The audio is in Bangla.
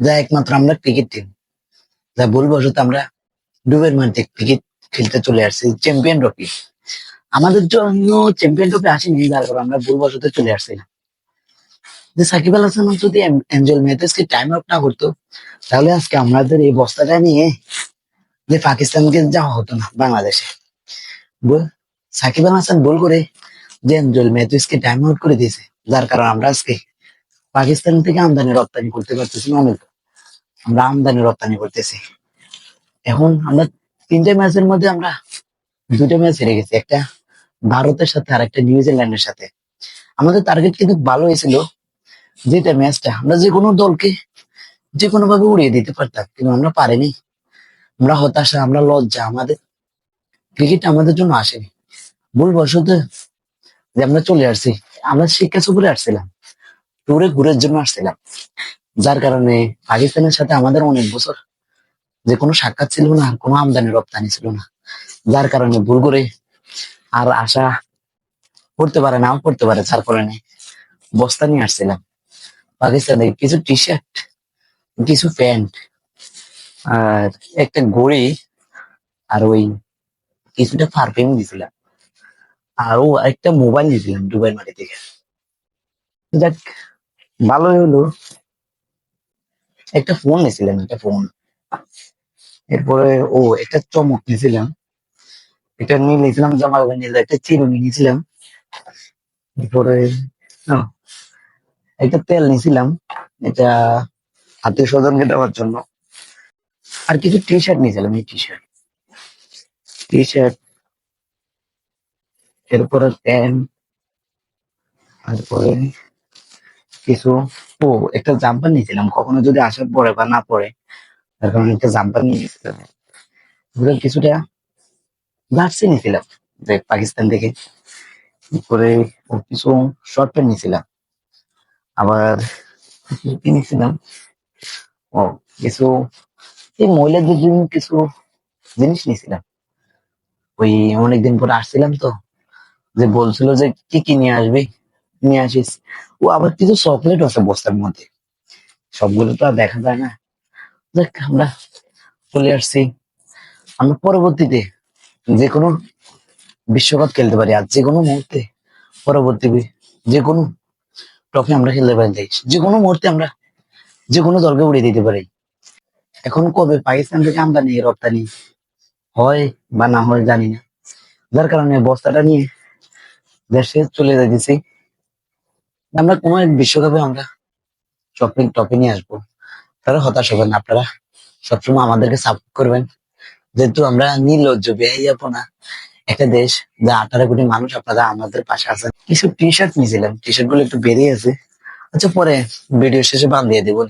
যা একমাত্র আমরা ক্রিকেট টিম যা ভুলবশত আমরা ডুবের মধ্যে ক্রিকেট খেলতে চলে আসছি চ্যাম্পিয়ন ট্রফি আমাদের জন্য চ্যাম্পিয়ন ট্রফি আসেনি, যার আমরা ভুলবশত চলে আসছি না। যে সাকিব আল হাসান যদি এঞ্জেল ম্যাথেসকে টাইম আউট না করতো, তাহলে আজকে আমাদের এই বস্তাটা নিয়ে যে পাকিস্তানকে যাওয়া হতো না, বাংলাদেশে। বল- সাকিব আল হাসান বল করে যে এঞ্জেল ম্যাথেসকে টাইম আউট করে দিয়েছে, যার কারণে আমরা আজকে পাকিস্তান থেকে আমদানি রপ্তানি করতে পারতেছি না অনেক। আমরা আমদানি রপ্তানি করতেছি। এখন আমরা তিনটে ম্যাচের মধ্যে আমরা দুটো ম্যাচ হেরে গেছি। একটা ভারতের সাথে আর একটা নিউজিল্যান্ডের সাথে। আমাদের টার্গেট কিন্তু ভালো হয়েছিল যেটা ম্যাচটা। আমরা যে কোনো দলকে যে কোনো ভাবে উড়িয়ে দিতে পারতাম, কিন্তু আমরা পারিনি। আমরা হতাশা, আমরা লজ্জা, আমাদের ক্রিকেট আমাদের জন্য আসেনি। ভুলবশত যে আমরা চলে আসছি, আমরা শিক্ষা সফরে আসছিলাম। ট্যুরে ঘুরের জন্য আসছিলাম। যার কারণে পাকিস্তানের সাথে আমাদের অনেক বছর যে কোনো সাক্ষাৎ ছিল না, কোনো আমদানি রপ্তানি ছিল না। যার কারণে ভুল করে আর আশা করতে পারে নাও করতে পারে, যার কারণে বস্তা নিয়ে আসছিলাম। পাকিস্তানে কিছু টি শার্ট কিছু প্যান্ট আর একটা ঘড়ি আর ওই কিছুটা পারফিউম দিছিলাম। আর ও একটা মোবাইল দিয়েছিলাম দুবাই মাটি থেকে। যাক ভালোই হলো। একটা ফোন নিয়েছিলাম, একটা ফোন এরপরে, ও, একটা চমক নিয়েছিলাম। এটা নিয়ে নিয়েছিলাম জামা কাপড় নিয়ে, একটা চিরুনি নিয়েছিলাম। এরপরে একটা তেল নিয়েছিলাম। এটা আত্মীয় স্বজনকে দেওয়ার জন্য। আর কিছু টি শার্ট নিয়েছিলাম, এই টি শার্ট টি শার্ট এরপরে প্যান্ট, তারপরে কিছু, ও, একটা জাম্পার নিয়েছিলাম। কখনো যদি আসার পরে বা না পরে, তার কারণে একটা জাম্পার নিয়েছিলাম। কিছুটা জার্সি নিয়েছিলাম, যে পাকিস্তান থেকে। করে কিছু শর্ট প্যান্ট নিয়েছিলাম। আবার নিয়েছিলাম? ও, কিছু, এই মহিলাদের জন্য কিছু জিনিস নিয়েছিলাম। ওই অনেকদিন পরে আসছিলাম তো, যে বলছিল যে কি কি নিয়ে আসবি? নিয়ে আসিস। ও আবার কিছু চকলেট আছে বস্তার মধ্যে। সবগুলো তো আর দেখা যায় না। দেখ আমরা চলে আসছি। আমরা পরবর্তীতে যে কোনো বিশ্বকাপ খেলতে পারি। আর যে কোনো মুহূর্তে, পরবর্তী বি- যে কোনো ট্রফি আমরা খেলতে পারি। যে কোনো মুহূর্তে আমরা যে কোনো দলকে উড়িয়ে দিতে পারি। এখন কবে? পাকিস্তান থেকে আমদানি রপ্তানি হয় বা না হয় জানি না। যার কারণে বস্তাটা নিয়ে দেশে চলে যাইতেছি। আমরা কোনো এক বিশ্বকাপে আমরা শপিং টপে নিয়ে আসব। তারা হতাশ হবেন না, আপনারা সবসময় আমাদেরকে সাপোর্ট করবেন। যেহেতু আমরা নির্লজ্জ বেহাইয়াপনা একটা দেশ যা আঠারো কোটি মানুষ আপনারা আমাদের পাশে আছেন। কিছু টি শার্ট নিয়েছিলাম। টি শার্টগুলো একটু বেরিয়ে আছে। আচ্ছা পরে ভিডিও শেষে বাদ দিয়ে দেবো।